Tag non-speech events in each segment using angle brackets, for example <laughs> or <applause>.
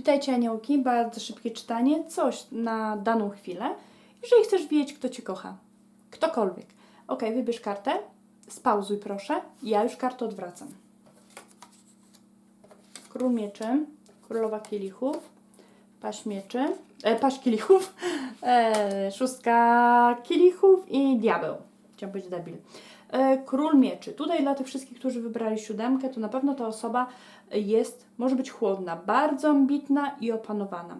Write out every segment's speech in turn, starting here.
Witajcie aniołki, bardzo szybkie czytanie, coś na daną chwilę. Jeżeli chcesz wiedzieć, kto Cię kocha, ktokolwiek. Ok, wybierz kartę, spauzuj proszę, ja już kartę odwracam. Król mieczy, królowa kielichów, paść mieczy, e, paść kielichów, <laughs> e, szóstka kielichów i diabeł. Chciałam być debil. E, Król mieczy. Tutaj dla tych wszystkich, którzy wybrali siódemkę, to na pewno ta osoba jest, może być chłodna, bardzo ambitna i opanowana.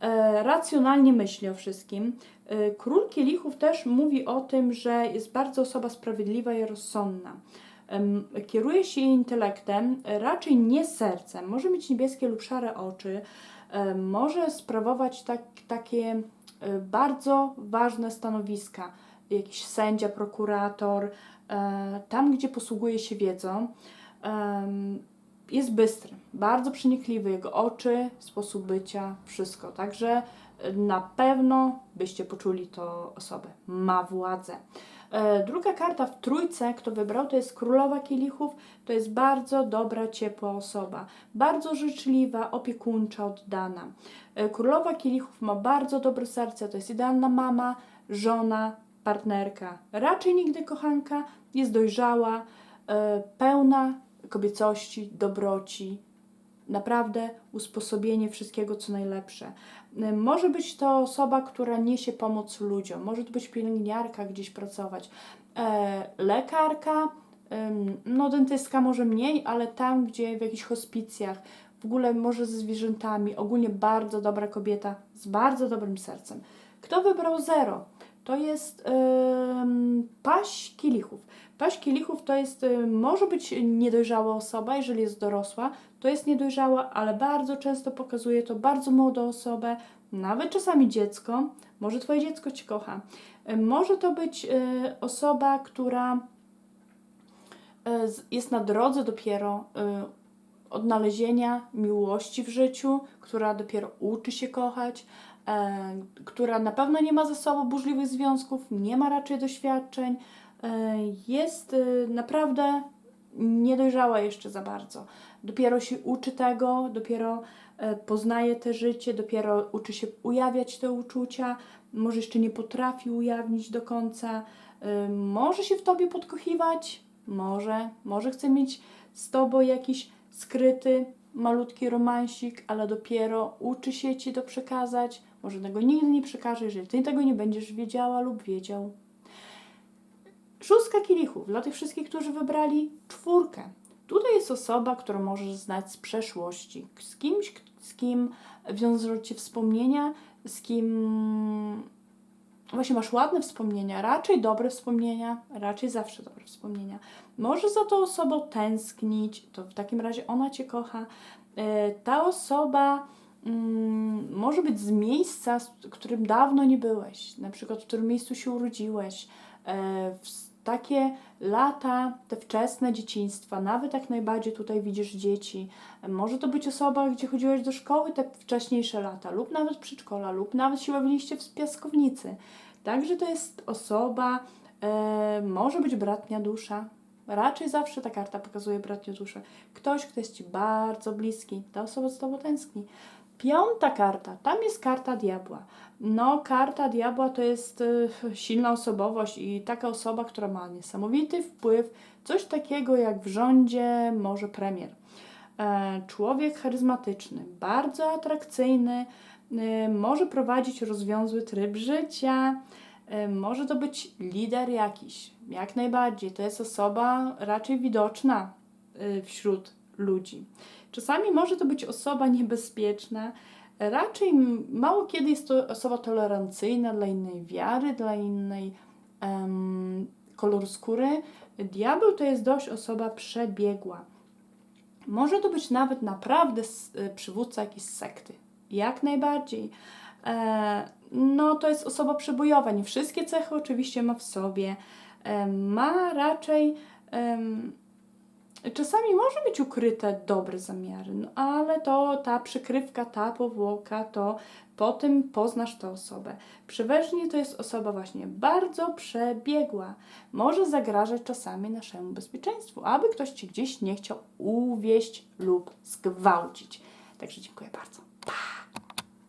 E, Racjonalnie myśli o wszystkim. E, Król kielichów też mówi o tym, że jest bardzo osoba sprawiedliwa i rozsądna. Kieruje się intelektem, e, raczej nie sercem. Może mieć niebieskie lub szare oczy. Może sprawować tak, takie bardzo ważne stanowiska. Jakiś sędzia, prokurator, e, tam gdzie posługuje się wiedzą. Em, Jest bystry, bardzo przenikliwy, jego oczy, sposób bycia, wszystko. Także e, na pewno byście poczuli to osobę. Ma władzę. E, Druga karta w trójce, kto wybrał, to jest Królowa Kielichów. To jest bardzo dobra, ciepła osoba. Bardzo życzliwa, opiekuńcza, oddana. E, Królowa Kielichów ma bardzo dobre serce. To jest idealna mama, żona, partnerka. Raczej nigdy kochanka. Jest dojrzała, e, pełna kobiecości, dobroci, naprawdę usposobienie wszystkiego, co najlepsze. Y, Może być to osoba, która niesie pomoc ludziom, może to być pielęgniarka gdzieś pracować, e, lekarka, no dentystka może mniej, ale tam, gdzie w jakichś hospicjach, w ogóle może ze zwierzętami, ogólnie bardzo dobra kobieta z bardzo dobrym sercem. Kto wybrał zero? To jest ym, paść kielichów. Paść kielichów to jest, y, może być niedojrzała osoba, jeżeli jest dorosła, to jest niedojrzała, ale bardzo często pokazuje to bardzo młodą osobę, nawet czasami dziecko. Może Twoje dziecko Cię kocha. Y, Może to być y, osoba, która jest na drodze dopiero odnalezienia miłości w życiu, która dopiero uczy się kochać, która na pewno nie ma ze sobą burzliwych związków, nie ma raczej doświadczeń, e, jest y, naprawdę niedojrzała jeszcze za bardzo. Dopiero się uczy tego, dopiero e, poznaje te życie, dopiero uczy się ujawniać te uczucia, może jeszcze nie potrafi ujawnić do końca, e, może się w tobie podkochiwać, może, może chce mieć z tobą jakiś skryty, malutki romansik, ale dopiero uczy się ci to przekazać, może tego nigdy nie przekaże, jeżeli ty tego nie będziesz wiedziała lub wiedział. Szóstka kielichów. Dla tych wszystkich, którzy wybrali czwórkę. Tutaj jest osoba, którą możesz znać z przeszłości. Z kimś, z kim wiążą cię wspomnienia, z kim właśnie masz ładne wspomnienia, raczej dobre wspomnienia, raczej zawsze dobre wspomnienia. Możesz za tą osobą tęsknić, to w takim razie ona cię kocha. E, Ta osoba mm, może być z miejsca, w którym dawno nie byłeś, na przykład w którym miejscu się urodziłeś, e, takie lata, te wczesne dzieciństwa, nawet jak najbardziej tutaj widzisz dzieci. Może to być osoba, gdzie chodziłeś do szkoły te wcześniejsze lata, lub nawet przedszkola, lub nawet się bawiliście w piaskownicy. Także to jest osoba, e, może być bratnia dusza. Raczej zawsze ta karta pokazuje bratnią duszę. Ktoś, kto jest Ci bardzo bliski, ta osoba z Tobą tęskni. Piąta karta, tam jest karta diabła. No, karta diabła to jest y, silna osobowość i taka osoba, która ma niesamowity wpływ, coś takiego jak w rządzie może premier. E, człowiek charyzmatyczny, bardzo atrakcyjny, y, może prowadzić rozwiązły tryb życia, y, może to być lider jakiś, jak najbardziej. To jest osoba raczej widoczna y, wśród ludzi. Czasami może to być osoba niebezpieczna. Raczej mało kiedy jest to osoba tolerancyjna dla innej wiary, dla innej em, koloru skóry. Diabeł to jest dość osoba przebiegła. Może to być nawet naprawdę y, przywódca jakiejś sekty. Jak najbardziej. E, no, to jest osoba przebojowa. Nie wszystkie cechy oczywiście ma w sobie. E, ma raczej. Czasami może mieć ukryte dobre zamiary, no ale to ta przykrywka, ta powłoka, to po tym poznasz tę osobę. Przeważnie to jest osoba właśnie bardzo przebiegła. Może zagrażać czasami naszemu bezpieczeństwu, aby ktoś ci gdzieś nie chciał uwieść lub zgwałcić. Także dziękuję bardzo.